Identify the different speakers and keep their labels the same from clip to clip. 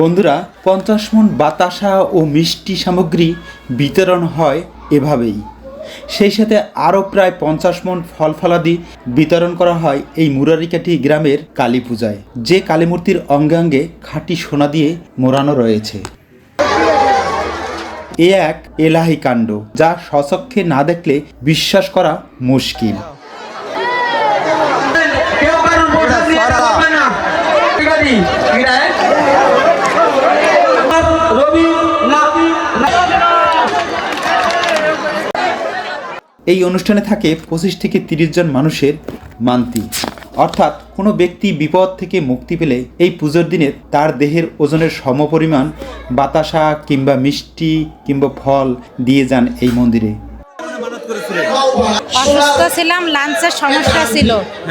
Speaker 1: বন্ধুরা, পঞ্চাশ মন বাতাসা ও মিষ্টি সামগ্রী বিতরণ হয় এভাবেই। সেই সাথে আরও প্রায় পঞ্চাশ মন ফল ফলাদি বিতরণ করা হয় এই মুরারিকাঠি গ্রামের কালী পূজায়, যে কালী মূর্তির অঙ্গে অঙ্গে খাঁটি সোনা দিয়ে মোড়ানো রয়েছে। এ এক এলাহি কাণ্ড, যা স্বচক্ষে না দেখলে বিশ্বাস করা মুশকিল
Speaker 2: কেউ কারোর ভোটার নিয়ে যাবে না রবি
Speaker 1: এই অনুষ্ঠানে থাকে পঁচিশ থেকে তিরিশ জন মানুষের মান্তি। অর্থাৎ কোনো ব্যক্তি বিপদ থেকে মুক্তি পেলে এই পুজোর দিনে তার দেহের ওজনের সমপরিমাণ বাতাসা কিংবা মিষ্টি কিংবা ফল দিয়ে যান এই মন্দিরে।
Speaker 3: অসুস্থ ছিলাম লাঞ্চের সমস্যা ছিল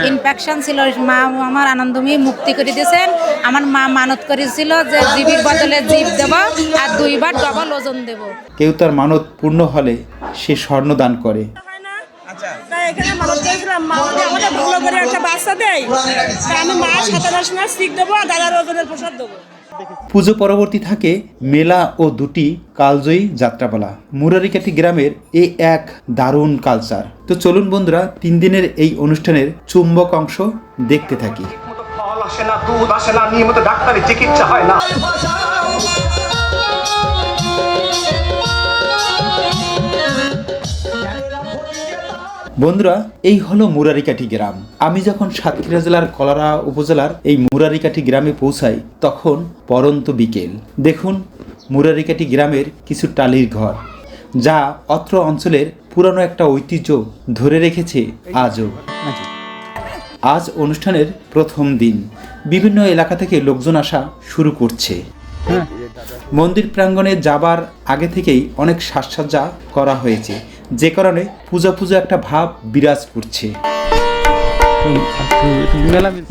Speaker 3: ইনফেকশন ছিল। মা আমার আনন্দময়ী মুক্তি করে দিয়েছেন। আমার মা মানত করেছিল যে জীবির বদলে জীব দেব আর দুইবার ডবল ওজন দেব।
Speaker 1: কেউ তার মানত পূর্ণ হলে সে স্বর্ণ দান করে।
Speaker 4: তাই এখানে মানত করেছিলাম। মা যদি আমাকে ভালো করে একটা বাচ্চা দেয়। আমি মা সাতাশ সময় শিখ দেবো আর দাদার ওজনের প্রসাদ দেবো।
Speaker 1: পুজো পরবর্তী থাকে মেলা ও দুটি কালজয়ী যাত্রাপালা। মুরারিকাটি গ্রামের এ এক দারুণ কালচার তো চলুন বন্ধুরা তিন দিনের এই অনুষ্ঠানের চুম্বক অংশ দেখতে থাকি।
Speaker 5: ফল আসে না দুধ আসে না নিয়মিত ডাক্তারি চিকিৎসা হয় না।
Speaker 1: বন্ধুরা, এই হলো মুরারিকাঠি গ্রাম। আমি যখন সাতক্ষীরা জেলার কলারা উপজেলার এই মুরারিকাঠি গ্রামে পৌঁছাই, তখন পরন্ত বিকেল। দেখুন, মুরারিকাঠি গ্রামের কিছু টালির ঘর, যা অত্র অঞ্চলের পুরানো একটা ঐতিহ্য ধরে রেখেছে আজও। আজ অনুষ্ঠানের প্রথম দিন। বিভিন্ন এলাকা থেকে লোকজন আসা শুরু করছে। মন্দির প্রাঙ্গণে যাবার আগে থেকেই অনেক সাজসজ্জা করা হয়েছে। যে কারণে পূজা পূজা একটা ভাব বিরাজ করছে।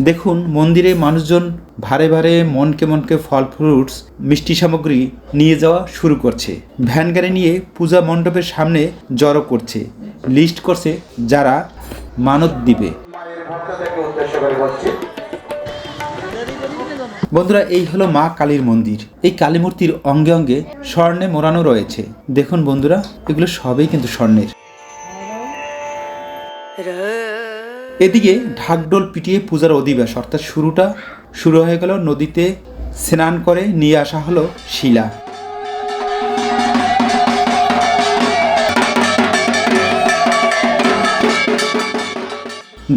Speaker 1: দেখুন, মন্দিরে মানুষজন ভারে ভারে মনকে মনকে ফল ফ্রুটস মিষ্টি সামগ্রী নিয়ে যাওয়া শুরু করছে। ভ্যান গাড়ি নিয়ে পূজা মণ্ডপের সামনে জড়ো করছে। লিস্ট করছে যারা মানত দিবে। বন্ধুরা, এই হলো মা কালীর মন্দির। এই কালী মূর্তির অঙ্গে অঙ্গে স্বর্ণে মোড়ানো রয়েছে। দেখুন বন্ধুরা, এগুলো সবই কিন্তু স্বর্ণের। এদিকে ঢাকডোল পিটিয়ে পূজার অধিবাস অর্থাৎ শুরুটা শুরু হয়ে গেল নদীতে স্নান করে নিয়ে আসা হলো শিলা।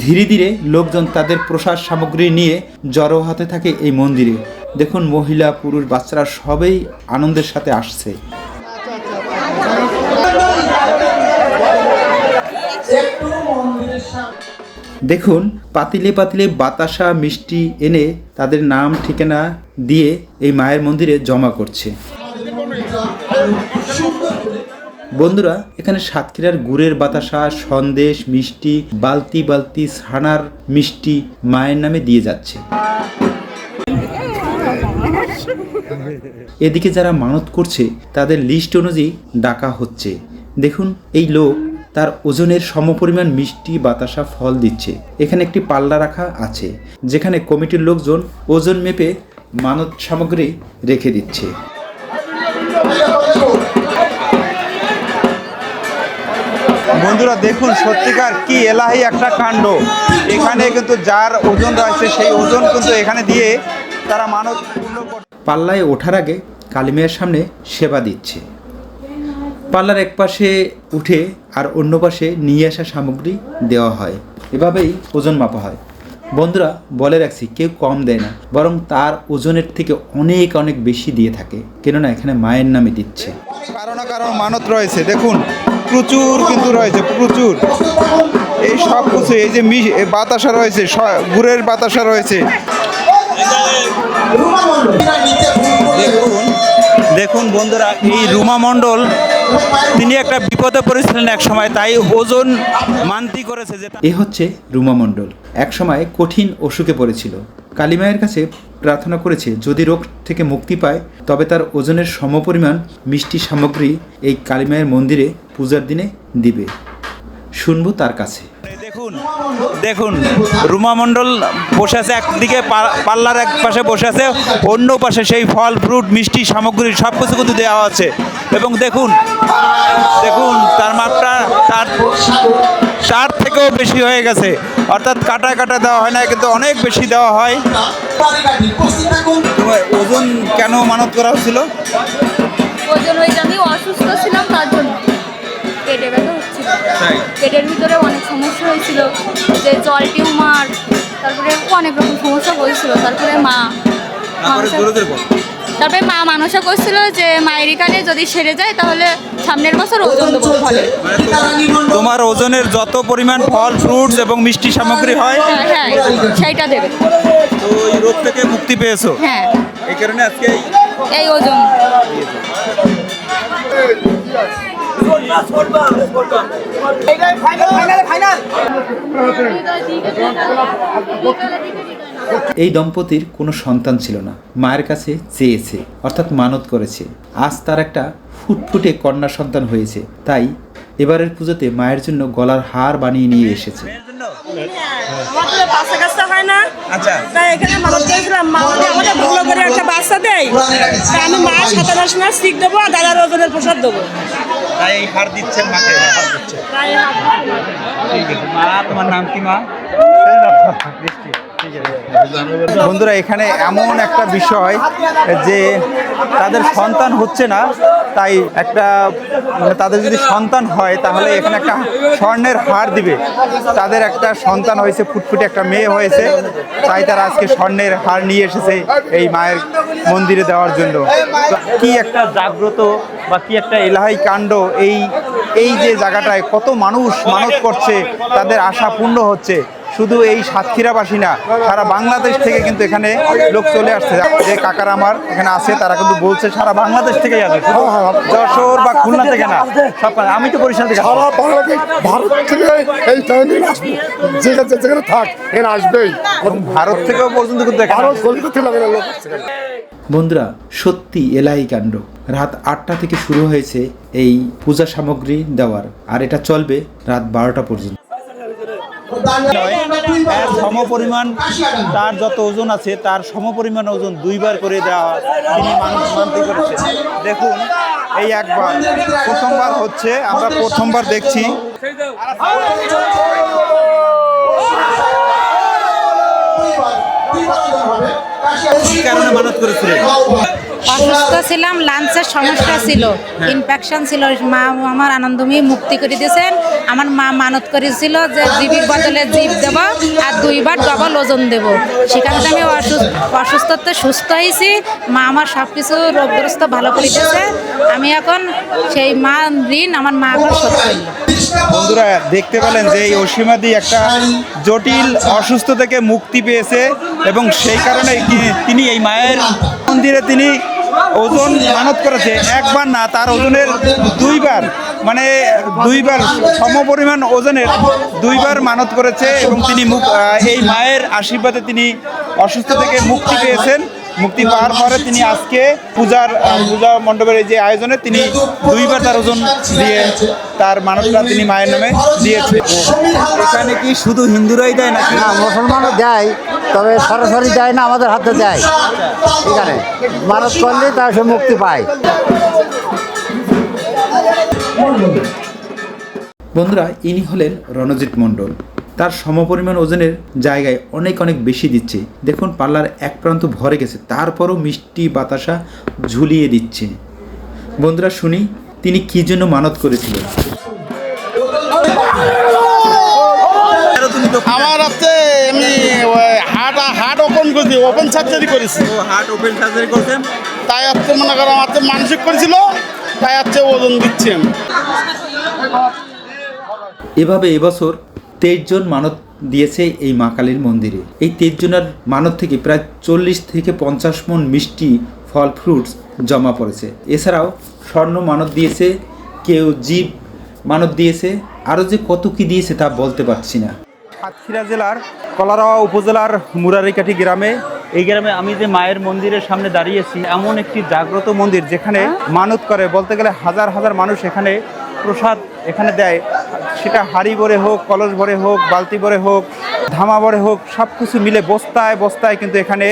Speaker 1: ধীরে ধীরে লোকজন তাদের প্রসাদ সামগ্রী নিয়ে জড়ো হতে থাকে এই মন্দিরে। দেখুন, মহিলা, পুরুষ, বাচ্চারা সবাই আনন্দের সাথে আসছে। দেখুন, পাতিলে পাতিলে বাতাসা, মিষ্টি এনে তাদের নাম, ঠিকানা দিয়ে এই মায়ের মন্দিরে জমা করছে। বন্ধুরা, এখানে সাতক্ষীরার গুড়ের বাতাসা, সন্দেশ, মিষ্টি, বালতি বালতি, ছানার মিষ্টি মায়ের নামে দিয়ে যাচ্ছে। এদিকে যারা মানত করছে, তাদের লিস্ট অনুযায়ী ডাকা হচ্ছে। দেখুন, এই লোক তার ওজনের সমপরিমাণ মিষ্টি, বাতাসা, ফল দিচ্ছে। এখানে একটি পাল্লা রাখা আছে, যেখানে কমিটির লোকজন ওজন মেপে মানত সামগ্রী রেখে দিচ্ছে।
Speaker 6: বন্ধুরা দেখুন সত্যিকার কি এলাহি একটা কাণ্ড। এখানে কিন্তু যার ওজন রয়েছে সেই ওজন কিন্তু এখানে দিয়ে তারা মানব পূর্ণ
Speaker 1: পাল্লায় ওঠার আগে কালিমের সামনে সেবা দিচ্ছে। পাল্লার এক পাশে উঠে আর অন্য পাশে নিয়ে আসা সামগ্রী দেওয়া হয়। এভাবেই ওজন মাপা হয়। বন্ধুরা বলে রাখছি কেউ কম দেয় না বরং তার ওজনের থেকে অনেক অনেক বেশি দিয়ে থাকে। কেননা এখানে মায়ের নামে দিচ্ছে।
Speaker 6: কারও না কারও মানত রয়েছে। দেখুন প্রচুর কিন্তু রয়েছে, প্রচুর। এই সব কিছু, এই যে বাতাসা রয়েছে গুড়ের বাতাসা রয়েছে। দেখুন দেখুন বন্ধুরা, এই রুমা মণ্ডল, তিনি একটা বিপদে পড়েছিলেন এক সময়, তাই ওজন মান্তি করেছে যে
Speaker 1: এ হচ্ছে রুমা মণ্ডল। একসময় কঠিন অসুখে পড়েছিল। কালিমায়ের কাছে প্রার্থনা করেছে, যদি রোগ থেকে মুক্তি পায়, তবে তার ওজনের সমপরিমাণ মিষ্টি সামগ্রী এই কালিমায়ের মন্দিরে পূজার দিনে দিবে। শুনব তার কাছে।
Speaker 6: দেখুন দেখুন, রুমা মণ্ডল বসে আছে একদিকে পাল্লার এক পাশে বসে আছে, অন্য পাশে সেই ফল, ফ্রুট, মিষ্টি সামগ্রী সব কিছু কিন্তু দেওয়া আছে। এবং দেখুন দেখুন, তার মাত্রা, তার তার থেকেও বেশি হয়ে গেছে। অর্থাৎ কাটা কাটা দেওয়া হয় না, কিন্তু অনেক বেশি দেওয়া হয়। ওজন কেন মানত করা হচ্ছিল?
Speaker 7: ওজন অসুস্থ ছিলাম, তার জন্য। ব্যথা হচ্ছিল পেটের ভিতরে অনেক সমস্যা হয়েছিল যে জল টিউমার তারপরে অনেক রকম সমস্যা হয়েছিল তারপরে মা তারপরে মা মানসা করছিল যে মায়ের এখানে যদি সেরে যায় তাহলে সামনের বছর ওজন দেবো ফলে।
Speaker 6: তোমার ওজনের যত পরিমাণ ফল ফ্রুটস এবং মিষ্টি সামগ্রী হয়
Speaker 7: হ্যাঁ হ্যাঁ সেইটা দেবে।
Speaker 6: তো এই রোগ থেকে মুক্তি পেয়েছ?
Speaker 7: হ্যাঁ।
Speaker 6: এই কারণে আজকে এই
Speaker 7: ওজন।
Speaker 1: এই দম্পতির কোনো সন্তান ছিল না। মায়ের কাছে চেয়েছে অর্থাৎ মানত করেছে। আজ তার একটা ফুটফুটে কন্যা সন্তান হয়েছে। তাই এবারের পুজোতে মায়ের জন্য গলার হার বানিয়ে নিয়ে এসেছে।
Speaker 4: হয়
Speaker 6: আচ্ছা।
Speaker 4: তাই এখানে মানত করেছিলাম। মা যদি ভালো করে একটা বাচ্চা দেয়। আমি মা সাতাশ আশনা শিখ দেবো আর দাদার ওজনের প্রসাদ দেবো।
Speaker 6: তাই এই হার দিচ্ছেন মাকে হার দিচ্ছে মা তোমার নাম কি মা? বন্ধুরা, এখানে এমন একটা বিষয় যে তাদের সন্তান হচ্ছে না, তাই একটা মানে তাদের যদি সন্তান হয়, তাহলে এখানে একটা স্বর্ণের হার দিবে। তাদের একটা সন্তান হয়েছে, ফুটফুটে একটা মেয়ে হয়েছে, তাই তারা আজকে স্বর্ণের হার নিয়ে এসেছে এই মায়ের মন্দিরে দেওয়ার জন্য। কি একটা জাগ্রত বা কি একটা এলাহাই কাণ্ড এই এই যে জায়গাটায় কত মানুষ মানত করছে, তাদের আশা পূর্ণ হচ্ছে। শুধু এই সাতক্ষীরাবাসী না সারা বাংলাদেশ থেকে কিন্তু এখানে লোক চলে আসছে। যে কাকার আমার এখানে আছে তারা কিন্তু বলছে সারা বাংলাদেশ আসে শুধু যশোর বা খুলনা থেকে না সব আমি তো বরিশাল থেকে
Speaker 8: সারা বাংলাদেশ ভারত থেকে এই টাইমে আসবে। যেখানে যেখানে থাক এখানে আসবেই।
Speaker 6: ভারত থেকেও পর্যন্ত কিন্তু
Speaker 8: ভারত কলকাতা থেকে লাগে লোক
Speaker 1: বন্ধুরা সত্যি এলাই কাণ্ড। রাত আটটা থেকে শুরু হয়েছে এই পূজা সামগ্রী দেওয়ার। আর এটা চলবে রাত বারোটা পর্যন্ত।
Speaker 6: সমপরিমাণ তার যত ওজন আছে তার সমপরিমাণ ওজন দুইবার করে দেওয়া তিনি মানুষ মানতে করেছে দেখুন এই একবার। প্রথমবার হচ্ছে আমরা প্রথমবার দেখছি। কারণে মানত করেছিলেন।
Speaker 3: অসুস্থ ছিলাম লাঞ্চের সমস্যা ছিল ইনফেকশন ছিল। মা আমার আনন্দময়ী মুক্তি করে দিয়েছেন। আমার মা মানত করেছিল যে জিবির বদলে জিপ দেব আর দুইবার ডবল ওজন দেব। সেখান থেকে আমি অসুস্থ অসুস্থতে সুস্থ হয়েছি। মা আমার সব কিছু রোগগ্রস্ত ভালো করে দিয়েছে। আমি এখন সেই মা ঋণ আমার মা এখন শোধ করল।
Speaker 6: বন্ধুরা দেখতে পেলেন যে এই অসীমাদি একটা জটিল অসুস্থ থেকে মুক্তি পেয়েছে এবং সেই কারণে কি- তিনি এই মায়ের মন্দিরে তিনি ওজন মানত করেছে, একবার না, তার ওজনের দুইবার মানে দুইবার সমপরিমাণ ওজনের দুইবার মানত করেছে এবং তিনি মুখ এই মায়ের আশীর্বাদে তিনি অসুস্থ থেকে মুক্তি পেয়েছেন। মুক্তি পাওয়ার পরে তিনি আজকে পূজার পূজা মণ্ডপের যে আয়োজনে তিনি দুইবার তার ওজন দিয়ে তার মানবটা তিনি মায়ের নামে দিয়েছে এখানে কি শুধু হিন্দুরাই দেয় নাকি?
Speaker 9: না মুসলমানও দেয় তবে সরাসরি দেয় না আমাদের হাতে দেয়। এখানে মানত করলে তার সে মুক্তি পায়।
Speaker 1: বন্ধুরা ইনি হলেন রণজিৎ মণ্ডল। তার সমপরিমাণ ওজনের জায়গায় অনেক অনেক বেশি দিচ্ছে। দেখুন পাল্লার এক প্রান্ত ভরে গেছে তারপরও মিষ্টি বাতাসা ঝুলিয়ে দিচ্ছে। বন্ধুরা শুনি তিনি কি জন্য মানত করেছিলেন?
Speaker 8: আমার হচ্ছে এমনি হার্ট হার্ট ওপেন করেছি ওপেন সার্জারি করেছি।
Speaker 6: হার্ট ওপেন সার্জারি করছেন
Speaker 8: তাই হচ্ছে মনে করো আমার মানসিক করেছিল তাই হচ্ছে ওজন দিচ্ছি আমি।
Speaker 1: এভাবে এবছর তেইশ জন মানত দিয়েছে এই মা কালীর মন্দিরে। এই তেইশ জনের মানত থেকে প্রায় চল্লিশ থেকে পঞ্চাশ মন মিষ্টি ফল ফ্রুটস জমা পড়েছে। এছাড়াও স্বর্ণ মানত দিয়েছে কেউ জীব মানত দিয়েছে আরও যে কত কি দিয়েছে তা বলতে পারছি না।
Speaker 6: সাতক্ষীরা জেলার কলারোয়া উপজেলার মুরারিকাঠি গ্রামে এই গ্রামে আমি যে মায়ের মন্দিরের সামনে দাঁড়িয়েছি এমন একটি জাগ্রত মন্দির যেখানে মানত করে। বলতে গেলে হাজার হাজার মানুষ এখানে প্রসাদ এখানে দেয়। সেটা হাড়ি ভরে হোক, কলস ভরে হোক, বালতি ভরে হোক, ধামা ভরে হোক সব কিছু মিলে বস্তায় বস্তায় কিন্তু এখানে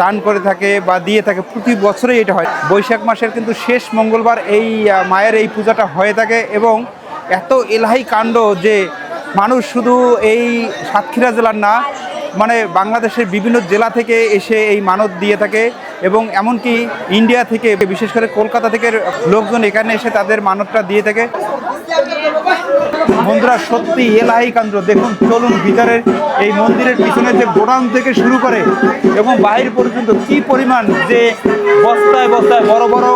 Speaker 6: দান করে থাকে বা দিয়ে থাকে। প্রতি বছরেই এটা হয়। বৈশাখ মাসের কিন্তু শেষ মঙ্গলবার এই মায়ের এই পূজাটা হয়ে থাকে এবং এত এলাহি কাণ্ড যে মানুষ শুধু এই সাতক্ষীরা জেলার না মানে বাংলাদেশের বিভিন্ন জেলা থেকে এসে এই মানত দিয়ে থাকে। এবং এমনকি ইন্ডিয়া থেকে, বিশেষ করে কলকাতা থেকে লোকজন এখানে এসে তাদের মানতটা দিয়ে থাকে। বন্ধুরা, সত্যি এলাহি কান্দ্র। দেখুন, চলুন ভিতরের এই মন্দিরের পিছনে যে গোডাউন থেকে শুরু করে এবং বাইর পর্যন্ত কি পরিমাণ যে বস্তায় বস্তায় বড় বড়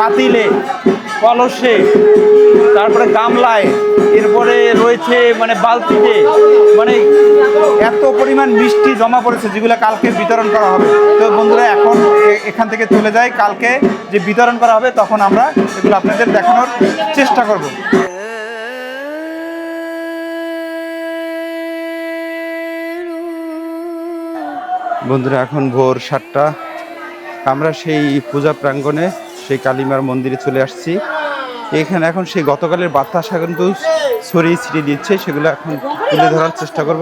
Speaker 6: পাতিলে, কলসে, তারপরে গামলায়, এরপরে রয়েছে মানে বালতিতে মানে এত পরিমাণ মিষ্টি জমা পড়েছে যেগুলো কালকে বিতরণ করা হবে। তো বন্ধুরা, এখন এখান থেকে চলে যায় কালকে যে বিতরণ করা হবে, তখন আমরা এগুলো আপনাদের দেখানোর চেষ্টা করব। বন্ধুরা, এখন ভোর সাতটা। আমরা সেই পূজা প্রাঙ্গণে, সেই কালীমার মন্দিরে চলে আসছি। এখানে এখন সেই গতকালের বাতাসা কিন্তু ছড়িয়ে ছিটিয়ে দিচ্ছে, সেগুলো এখন তুলে ধরার চেষ্টা করব।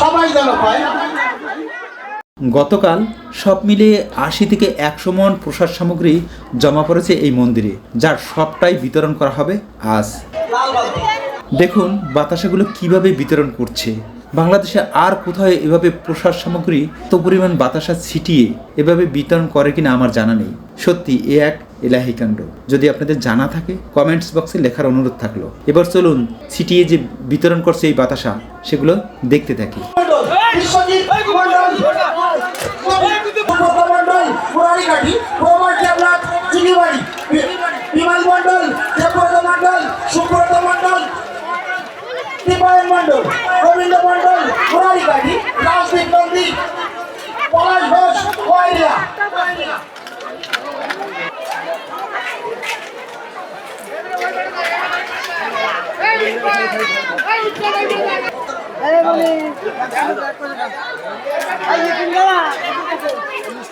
Speaker 8: সবাই যেন পায়
Speaker 1: গতকাল সব মিলিয়ে আশি থেকে একশো মন প্রসাদ সামগ্রী জমা পড়েছে এই মন্দিরে, যার সবটাই বিতরণ করা হবে আজ। দেখুন বাতাসাগুলো কীভাবে বিতরণ করছে। বাংলাদেশে আর কোথাও এভাবে প্রসাদ সামগ্রী এত পরিমাণ বাতাসা ছিটিয়ে এভাবে বিতরণ করে কিনা আমার জানা নেই। সত্যি, এ এক এলাহি কাণ্ড। যদি আপনাদের জানা থাকে, কমেন্টস বক্সে লেখার অনুরোধ থাকল। এবার চলুন ছিটিয়ে যে বিতরণ করছে এই বাতাসা, সেগুলো দেখতে থাকি
Speaker 2: বিশ্বজিৎ মন্ডল সুব্রত মন্ডল মুরারিঘাটি প্রমাণ দেবনাথ চিনিবাড়ি বিমান মন্ডল দেবব্রত মন্ডল সুব্রত মন্ডল দীপায়ন মন্ডল গোবিন্দ মন্ডল মুরারিঘাটি রাজদীপ নন্দী, পলাশ ঘোষ ওয়াইরিয়া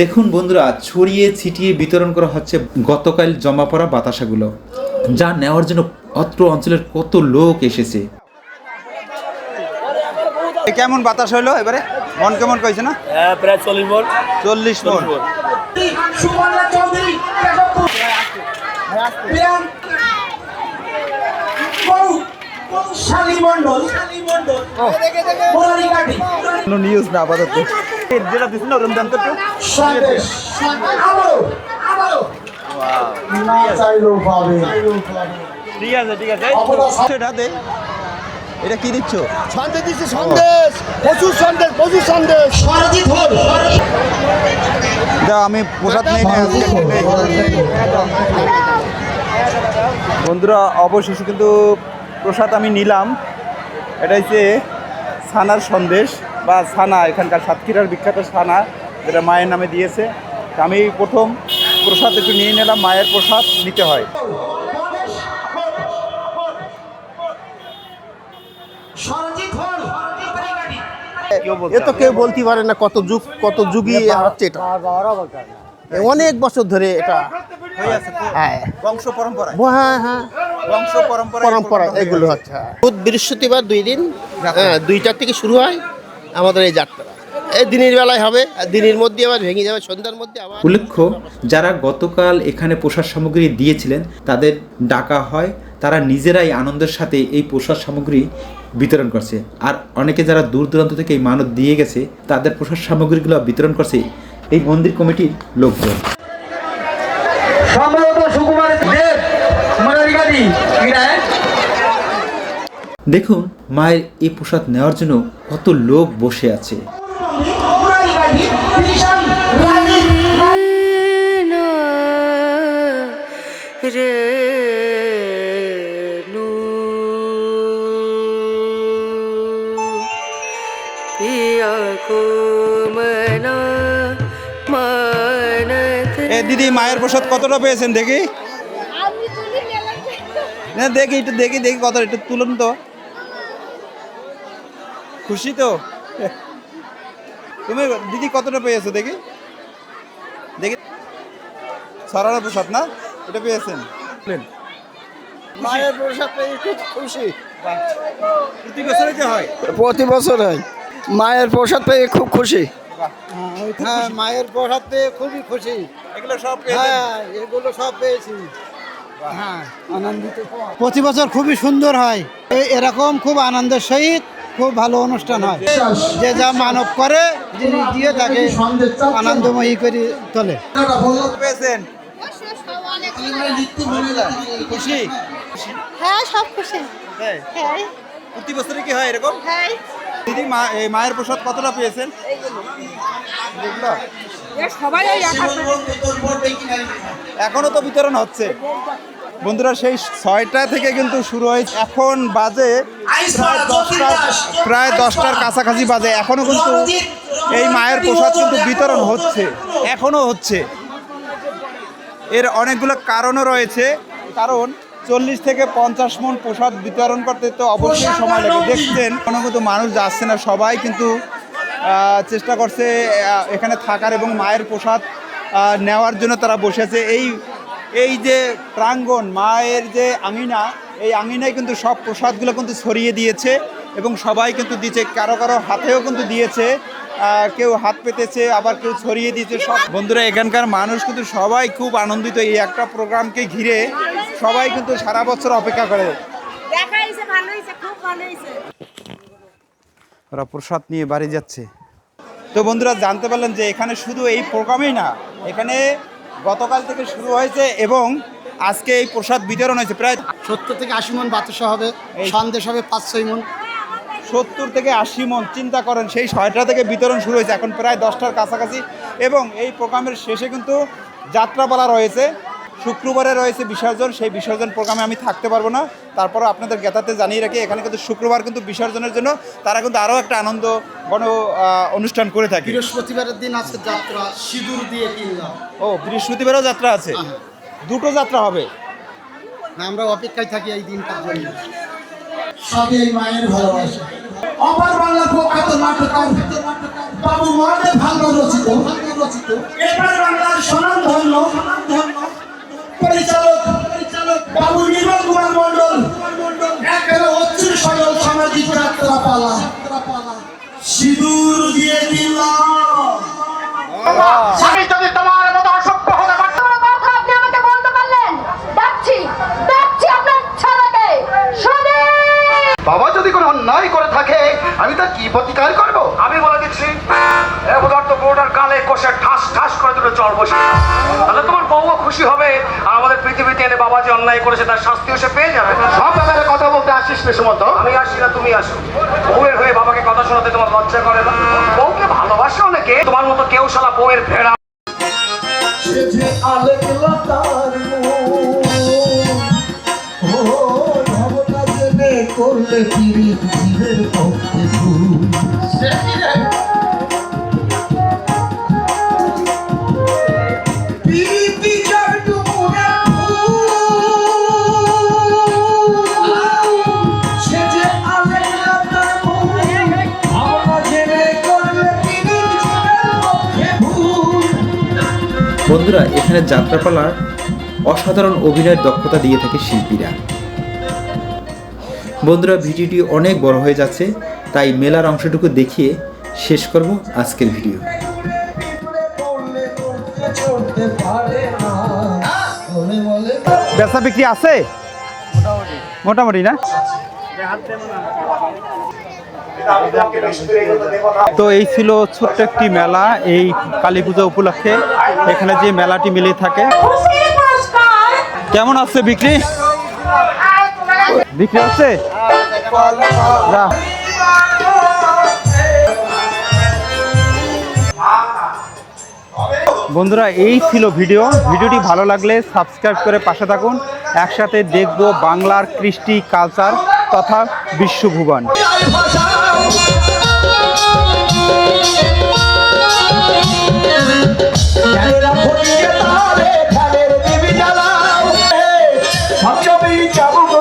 Speaker 1: দেখুন বন্ধুরা ছড়িয়ে ছিটিয়ে বিতরণ করা হচ্ছে গতকাল জমা পড়া বাতাসাগুলো যা নেওয়ার জন্য অত্র অঞ্চলের কত লোক এসেছে।
Speaker 6: এ কেমন বাতাস হইল এবারে? মন কেমন কইছে না?
Speaker 10: হ্যাঁ প্রায় চল্লিশ বল
Speaker 6: চল্লিশ মন নিউজ না আপাতত। যেটা দিচ্ছিল ওরকম দাম তো
Speaker 2: সন্দেশ আবারও আবারও। না চাইলেও পাবে।
Speaker 6: ঠিক আছে ঠিক আছে।
Speaker 2: অবদান-
Speaker 6: সেটা দে। এটা কি দিচ্ছ?
Speaker 8: সন্দেশ দিচ্ছে সন্দেশ প্রচুর সন্দেশ প্রচুর সন্দেশ
Speaker 6: আমি প্রসাদ নেই। বন্ধুরা অবশেষে কিন্তু প্রসাদ আমি নিলাম। এটা হচ্ছে ছানার সন্দেশ। বা ছানা এখানকার সাতক্ষীরার বিখ্যাত ছানা যেটা মায়ের নামে দিয়েছে। আমি প্রথম প্রসাদ একটু নিয়ে নিলাম মায়ের প্রসাদ নিতে হয়।
Speaker 2: হল।
Speaker 6: কেউ বলতে
Speaker 8: এ তো কেউ বলতে পারে না কত যুগ কত যুগই হচ্ছে এটা। অনেক বছর ধরে এটা
Speaker 6: হয়ে।
Speaker 8: হ্যাঁ।
Speaker 6: বংশ পরম্পরা।
Speaker 8: হ্যাঁ হ্যাঁ।
Speaker 6: বংশ পরম্পরা
Speaker 8: পরম্পরা এগুলো হচ্ছে বুধ বৃহস্পতিবার দুই দিন হ্যাঁ দুইটার থেকে শুরু হয়। আমাদের এই যাত্রা। এই দিনের বেলায় হবে আর দিনের মধ্যে আবার ভেঙে যাবে সন্ধ্যার মধ্যে আবার
Speaker 1: উল্লেখ্য যারা গতকাল এখানে প্রসাদ সামগ্রী দিয়েছিলেন তাদের ডাকা হয় তারা নিজেরাই আনন্দের সাথে এই প্রসাদ সামগ্রী বিতরণ করছে। আর অনেকে যারা দূর দূরান্ত থেকে এই মানত দিয়ে গেছে তাদের প্রসাদ সামগ্রীগুলো বিতরণ করছে এই মন্দির কমিটির লোকজন।
Speaker 2: সম্ভবত সুকুমার দেব
Speaker 1: দেখুন মায়ের এই প্রসাদ নেওয়ার জন্য কত লোক বসে আছে।
Speaker 6: দিদি মায়ের প্রসাদ কতটা পেয়েছেন দেখি? না দেখি একটু দেখি দেখি কত একটু তুলুন তো। খুশি তো? তুমি দিদি কতটা পেয়েছ দেখি? দেখি। সরানো প্রসাদ না? এটা পেয়েছেন?
Speaker 8: মায়ের প্রসাদ পেয়ে খুব খুশি।
Speaker 6: প্রতি বছরে যে হয়।
Speaker 8: প্রতি বছর হয়। মায়ের প্রসাদ পেয়ে খুব খুশি।
Speaker 9: হ্যাঁ মায়ের প্রসাদ পেয়ে খুবই খুশি।
Speaker 6: এগুলো সব
Speaker 9: হ্যাঁ এগুলো সব পেয়েছি। হ্যাঁ আনন্দিত। প্রতি বছর খুবই সুন্দর হয়। এরকম খুব আনন্দের সহিত খুব ভালো অনুষ্ঠান হয়। যে যা মানব করে জিনিস দিয়ে তাকে আনন্দময়ী করে তোলে।
Speaker 6: পেয়েছেন? খুশি?
Speaker 7: হ্যাঁ সব খুশি। হ্যাঁ।
Speaker 6: প্রতি বছরে কি হয় এরকম?
Speaker 7: হ্যাঁ।
Speaker 6: দিদি মা এই মায়ের প্রসাদ কতটা পেয়েছেন? এখনও তো বিতরণ হচ্ছে। বন্ধুরা সেই ছয়টা থেকে কিন্তু শুরু হয়েছে এখন বাজে প্রায় দশটা প্রায় দশটার কাছাকাছি বাজে। এখনও কিন্তু এই মায়ের প্রসাদ কিন্তু বিতরণ হচ্ছে। এখনও হচ্ছে। এর অনেকগুলো কারণও রয়েছে। কারণ চল্লিশ থেকে পঞ্চাশ মন প্রসাদ বিতরণ করতে তো অবশ্যই সময় লাগে। দেখছেন কোনো কিন্তু মানুষ যাচ্ছে না। সবাই কিন্তু চেষ্টা করছে এখানে থাকার এবং মায়ের প্রসাদ নেওয়ার জন্য তারা বসেছে এই এই যে প্রাঙ্গণ মায়ের যে আঙিনা এই আঙিনায় কিন্তু সব প্রসাদগুলো কিন্তু ছড়িয়ে দিয়েছে এবং সবাই কিন্তু দিয়েছে কারও কারও হাতেও কিন্তু দিয়েছে কেউ হাত পেতেছে আবার কেউ ছড়িয়ে দিয়েছে সব। বন্ধুরা এখানকার মানুষ কিন্তু সবাই খুব আনন্দিত এই একটা প্রোগ্রামকে ঘিরে সবাই কিন্তু সারা বছর অপেক্ষা করে। ওরা প্রসাদ নিয়ে বাড়ি যাচ্ছে। তো বন্ধুরা জানতে পারলেন যে এখানে শুধু এই প্রোগ্রামেই না এখানে গতকাল থেকে শুরু হয়েছে এবং আজকে এই প্রসাদ বিতরণ হয়েছে। প্রায়
Speaker 9: সত্তর থেকে আশি মন বাতাসা হবে সন্দেশ হবে পাঁচ ছয় মন।
Speaker 6: সত্তর থেকে আশি মন চিন্তা করেন সেই ছয়টা থেকে বিতরণ শুরু হয়েছে। এখন প্রায় দশটার কাছাকাছি এবং এই প্রোগ্রামের শেষে কিন্তু যাত্রাপালা রয়েছে। শুক্রবারে রয়েছে বিসর্জন সেই বিসর্জন প্রোগ্রামে আমি থাকতে পারব না। তারপরও আপনাদের জ্ঞাতাতে জানিয়ে রাখি এখানে কিন্তু শুক্রবার কিন্তু বিসর্জনের জন্য তারা কিন্তু আরও একটা আনন্দ গণ অনুষ্ঠান করে থাকে।
Speaker 9: বৃহস্পতিবারের দিন আছে যাত্রা সিঁদুর দিয়ে কিনলাম।
Speaker 6: ও বৃহস্পতিবারও যাত্রা আছে? দুটো যাত্রা হবে?
Speaker 9: আমরা অপেক্ষায় থাকি এই দিনটার জন্য।
Speaker 2: এই মায়ের ভালোবাসা। অপার বাংলা প্রখ্যাত নাটকার বাবু মহাদেব ভাঙ্গ রচিত ভাঙ্গ রচিত। এপার বাংলার সনাম ধন্য পরিচালক পরিচালক বাবু নির্মল কুমার মন্ডল একেবারে অচ্ছুর সরল সামাজিক যাত্রা পালা। সিঁদুর দিয়ে দিলাম।
Speaker 5: আমি যদি তোমার মতো অসভ্য হতে পারতাম
Speaker 7: আপনি আমাকে বলতে পারলেন। ডাকছি ডাকছি আপনার ছাড়াকে শুনে
Speaker 5: বাবা যদি কোনো অন্যায় করে থাকে আমি তার কি প্রতিকার করব? আমি বলে দিচ্ছি এ পদার্থ বোর্ডার গালে কষে ঠাস ঠাস করে দুটো চল বসে। তাহলে তোমার খুশি হবে। আর আমাদের পৃথিবীতে এনে বাবা যে অন্যায় করেছে তার শাস্তিও সে পেয়ে যাবে। সব ব্যাপারে কথা বলতে আসিস পেশমত আমি আসি না তুমি আসো। বউয়ের হয়ে বাবাকে কথা শোনাতে তোমার লজ্জা করে না। বউকে ভালোবাসে অনেকে তোমার মতো কেউ শালা বউয়ের ভেড়া।
Speaker 2: সে যে আলেক লতার। ও ভবতা জেনে করলে জীবের পক্ষে
Speaker 1: বন্ধুরা, এখানে যাত্রাপালার অসাধারণ অভিনয়ের দক্ষতা দিয়ে থাকে শিল্পীরা। বন্ধুরা, ভিডিওটি অনেক বড় হয়ে যাচ্ছে, তাই মেলার অংশটুকু দেখিয়ে শেষ করব আজকের ভিডিও।
Speaker 6: ব্যবসা বিক্রি আছে? মোটামুটি না? তো এই ছিল ছোট্ট একটি মেলা, এই কালী পুজো উপলক্ষে। এখানে যে মেলাটি মিলে থাকে। কেমন আছে বিক্রি? বিক্রি যা। বন্ধুরা, এই ছিল ভিডিও। ভিডিওটি ভালো লাগলে সাবস্ক্রাইব করে পাশে থাকুন। একসাথে দেখব বাংলার কৃষ্টি কালচার তথা বিশ্বভুবন।
Speaker 11: চাবুক